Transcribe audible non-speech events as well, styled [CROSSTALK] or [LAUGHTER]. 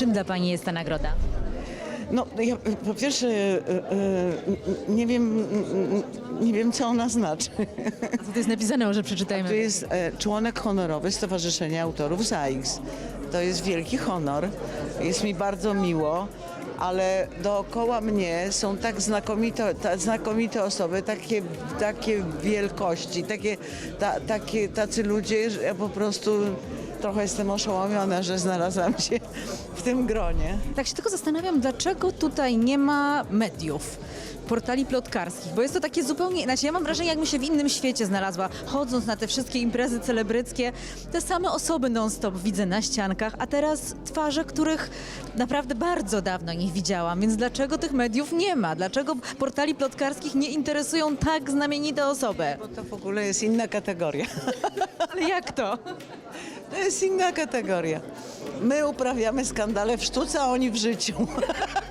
Czym dla Pani jest ta nagroda? No, ja po pierwsze e, e, nie wiem, nie wiem co ona znaczy. A co to jest napisane, może przeczytajmy. To jest e, członek honorowy Stowarzyszenia Autorów ZAIX. To jest wielki honor. Jest mi bardzo miło, ale dookoła mnie są tak znakomite, ta, znakomite osoby, takie, takie wielkości, takie, ta, takie, tacy ludzie, że ja po prostu trochę jestem oszołomiona, że znalazłam się w tym gronie. Tak się tylko zastanawiam, dlaczego tutaj nie ma mediów, portali plotkarskich, bo jest to takie zupełnie, znaczy ja mam wrażenie, jakbym się w innym świecie znalazła, chodząc na te wszystkie imprezy celebryckie, te same osoby non-stop widzę na ściankach, a teraz twarze, których naprawdę bardzo dawno nie widziałam, więc dlaczego tych mediów nie ma? Dlaczego portali plotkarskich nie interesują tak znamienite osoby? Bo to w ogóle jest inna kategoria. [LAUGHS] Ale jak to? To jest inna kategoria. My uprawiamy skandale w sztuce, a oni w życiu. [LAUGHS]